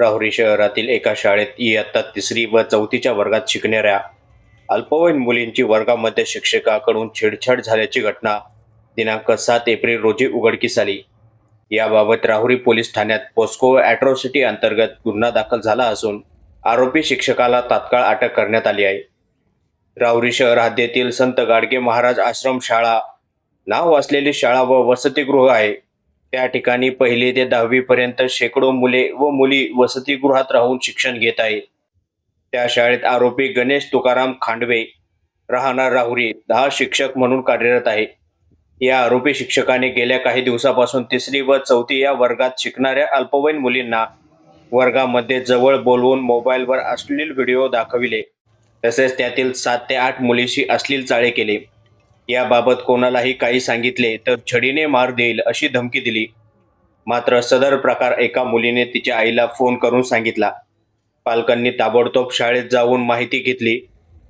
राहुरी शहरातील एका शाळेत इयत्ता तिसरी व चौथीच्या वर्गात शिकणाऱ्या अल्पवयीन मुलींची वर्गामध्ये शिक्षकाकडून छेडछाड झाल्याची घटना दिनांक सात एप्रिल रोजी उघडकीस आली. याबाबत राहुरी पोलीस ठाण्यात पोस्को ॲट्रॉसिटी अंतर्गत गुन्हा दाखल झाला असून आरोपी शिक्षकाला तात्काळ अटक करण्यात आली आहे. राहुरी शहर हद्दीतील संत गाडगे महाराज आश्रम शाळा नाव असलेली शाळा व वसतिगृह आहे. त्या ठिकाणी पहिली ते दहावी पर्यंत शेकडो मुले व मुली वसतिगृहात राहून शिक्षण घेत आहेत त्या शाळेत आरोपी गणेश तुकाराम खांडवे राहणार राहुरी दहा शिक्षक म्हणून कार्यरत आहे. या आरोपी शिक्षकाने गेल्या काही दिवसापासून तिसरी व चौथी या वर्गात शिकणाऱ्या अल्पवयीन मुलींना वर्गामध्ये जवळ बोलवून मोबाईलवर अश्लील व्हिडिओ दाखविले. तसेच त्यातील सात ते आठ मुलीशी अश्लील चाळे केले. याबाबत कोणालाही काही सांगितले तर छडीने मार देईल अशी धमकी दिली. मात्र सदर प्रकार एका मुलीने तिच्या आईला फोन करून सांगितला. पालकांनी ताबडतोब शाळेत जाऊन माहिती घेतली.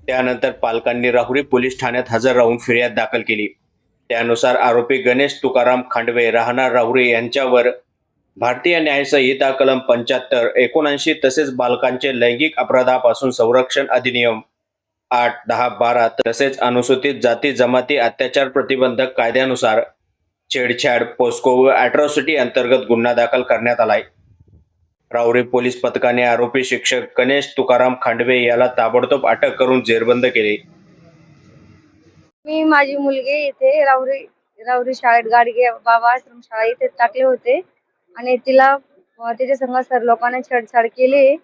त्यानंतर पालकांनी राहुरी पोलीस ठाण्यात हजर राहून फिर्याद दाखल केली. त्यानुसार आरोपी गणेश तुकाराम खांडवे राहणार राहुरी यांच्यावर भारतीय न्यायसंहिता कलम पंच्याहत्तर एकोणऐंशी तसेच बालकांचे लैंगिक अपराधापासून संरक्षण अधिनियम आठ दहा बारा तसेच अनुसूचित जाती जमाती अत्याचार प्रतिबंधक कायद्यानुसार छेडछाड पोस्को व अॅट्रॉसिटी अंतर्गत गुन्हा दाखल करण्यात आलाय. राऊरी पोलीस पथकाने आरोपी शिक्षक गणेश तुकाराम खांडवे याला ताबडतोब अटक करून जेरबंद केले. मी माझी मुलगी इथे राहुरी राहुरी शाळेत गाडगे बाबा आश्रम शाळा इथे टाकले होते. आणि तिला तिच्या संग सर लोकांनी छेडछाड केली.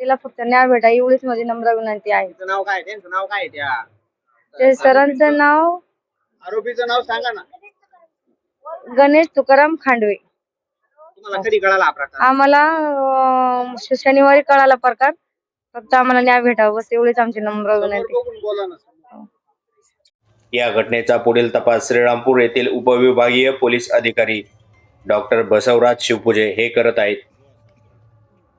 तिला फक्त न्याय भेटा एवढीच माझी नम्र विनंती आहे. त्यांचं नाव काय? त्यांचं नाव काय त्या? ते सरांचं नाव आरोपीचं नाव सांगा ना. गणेश तुकाराम खांडवे. तुम्हाला कधी कळाला हा प्रकार? आम्हाला अं, श- शनिवारी कळाला प्रकार. फक्त आम्हाला न्याय भेटावा बस एवढीच आमची नम्र समोर विनंती. बघून बोला ना समोर. या घटनेचा पुढील तपास श्रीरामपूर येथील उपविभागीय पोलीस अधिकारी डॉक्टर बसवराज शिवपुजे हे करत आहेत.